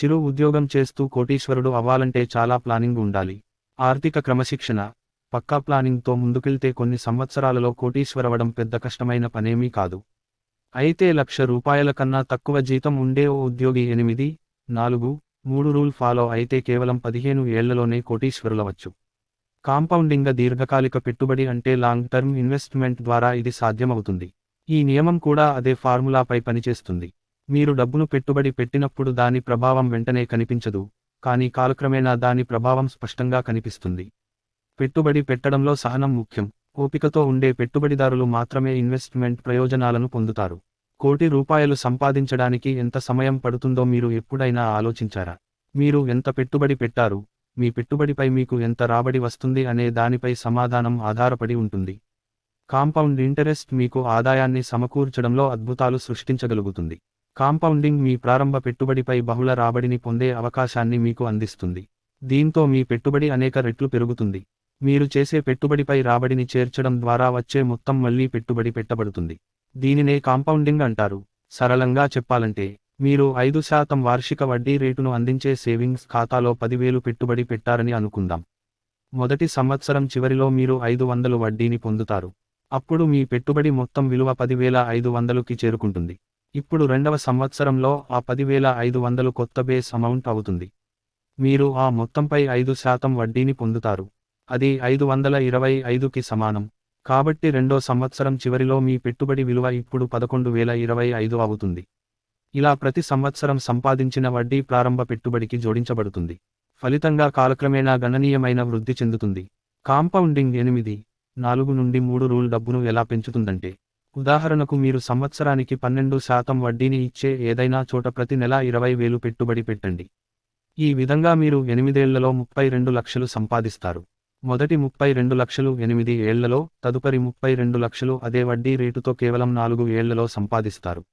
చిరు ఉద్యోగం చేస్తూ కోటీశ్వరుడు అవ్వాలంటే చాలా ప్లానింగ్ ఉండాలి. ఆర్థిక క్రమశిక్షణ పక్కా ప్లానింగ్తో ముందుకెళ్తే కొన్ని సంవత్సరాలలో కోటీశ్వరవడం పెద్ద కష్టమైన పనేమీ కాదు. అయితే లక్ష రూపాయల కన్నా తక్కువ జీతం ఉండే ఓ ఉద్యోగి ఎనిమిది నాలుగు మూడు రూల్ ఫాలో అయితే కేవలం పదిహేను ఏళ్ళలోనే కోటీశ్వరులవచ్చు. కాంపౌండింగ్గా దీర్ఘకాలిక పెట్టుబడి అంటే లాంగ్ టర్మ్ ఇన్వెస్ట్మెంట్ ద్వారా ఇది సాధ్యమవుతుంది. ఈ నియమం కూడా అదే ఫార్ములాపై పనిచేస్తుంది. మీరు డబ్బును పెట్టుబడి పెట్టినప్పుడు దాని ప్రభావం వెంటనే కనిపించదు కానీ కాలక్రమేణా దాని ప్రభావం స్పష్టంగా కనిపిస్తుంది. పెట్టుబడి పెట్టడంలో సహనం ముఖ్యం. ఓపికతో ఉండే పెట్టుబడిదారులు మాత్రమే ఇన్వెస్ట్మెంట్ ప్రయోజనాలను పొందుతారు. కోటి రూపాయలు సంపాదించడానికి ఎంత సమయం పడుతుందో మీరు ఎప్పుడైనా ఆలోచించారా? మీరు ఎంత పెట్టుబడి పెట్టారు? మీ పెట్టుబడిపై మీకు ఎంత రాబడి వస్తుంది అనే దానిపై సమాధానం ఆధారపడి ఉంటుంది. కాంపౌండ్ ఇంటరెస్ట్ మీకు ఆదాయాన్ని సమకూర్చడంలో అద్భుతాలు సృష్టించగలుగుతుంది. కాంపౌండింగ్ మీ ప్రారంభ పెట్టుబడిపై బహుళ రాబడిని పొందే అవకాశాన్ని మీకు అందిస్తుంది. దీంతో మీ పెట్టుబడి అనేక రెట్లు పెరుగుతుంది. మీరు చేసే పెట్టుబడిపై రాబడిని చేర్చడం ద్వారా వచ్చే మొత్తం మళ్ళీ పెట్టుబడి పెట్టబడుతుంది. దీనినే కాంపౌండింగ్ అంటారు. సరళంగా చెప్పాలంటే మీరు ఐదు శాతం వార్షిక వడ్డీ రేటును అందించే సేవింగ్స్ ఖాతాలో పదివేలు పెట్టుబడి పెట్టారని అనుకుందాం. మొదటి సంవత్సరం చివరిలో మీరు ఐదు వందలు వడ్డీని పొందుతారు. అప్పుడు మీ పెట్టుబడి మొత్తం విలువ పదివేల ఐదు వందలుకి చేరుకుంటుంది. ఇప్పుడు రెండవ సంవత్సరంలో ఆ పదివేల ఐదు వందలు కొత్త బేస్ అమౌంట్ అవుతుంది. మీరు ఆ మొత్తంపై ఐదు శాతం వడ్డీని పొందుతారు. అది ఐదు వందల ఇరవై ఐదుకి సమానం. కాబట్టి రెండో సంవత్సరం చివరిలో మీ పెట్టుబడి విలువ ఇప్పుడు పదకొండు వేల ఇరవై ఐదు అవుతుంది. ఇలా ప్రతి సంవత్సరం సంపాదించిన వడ్డీ ప్రారంభ పెట్టుబడికి జోడించబడుతుంది. ఫలితంగా కాలక్రమేణా గణనీయమైన వృద్ధి చెందుతుంది. కాంపౌండింగ్ ఎనిమిది నాలుగు నుండి మూడు రూల్ డబ్బును ఎలా పెంచుతుందంటే ఉదాహరణకు మీరు సంవత్సరానికి పన్నెండు శాతం వడ్డీని ఇచ్చే ఏదైనా చోట ప్రతి నెల ఇరవై వేలు పెట్టుబడి పెట్టండి. ఈ విధంగా మీరు ఎనిమిదేళ్ళలో ముప్పై రెండు లక్షలు సంపాదిస్తారు. మొదటి ముప్పై రెండు లక్షలు ఎనిమిది ఏళ్ళలో తదుపరి ముప్పై రెండు లక్షలు అదే వడ్డీ రేటుతో కేవలం నాలుగు ఏళ్ళలో సంపాదిస్తారు.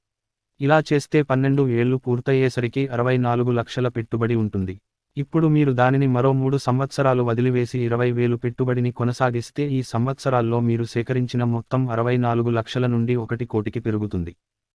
ఇలా చేస్తే పన్నెండు ఏళ్ళు పూర్తయ్యేసరికి అరవై నాలుగు లక్షల పెట్టుబడి ఉంటుంది. ఇప్పుడు మీరు దానిని మరో మూడు సంవత్సరాలు వదిలివేసి ఇరవై వేలు పెట్టుబడిని కొనసాగిస్తే ఈ సంవత్సరాల్లో మీరు సేకరించిన మొత్తం అరవై నాలుగు లక్షల నుండి ఒకటి కోటికి పెరుగుతుంది.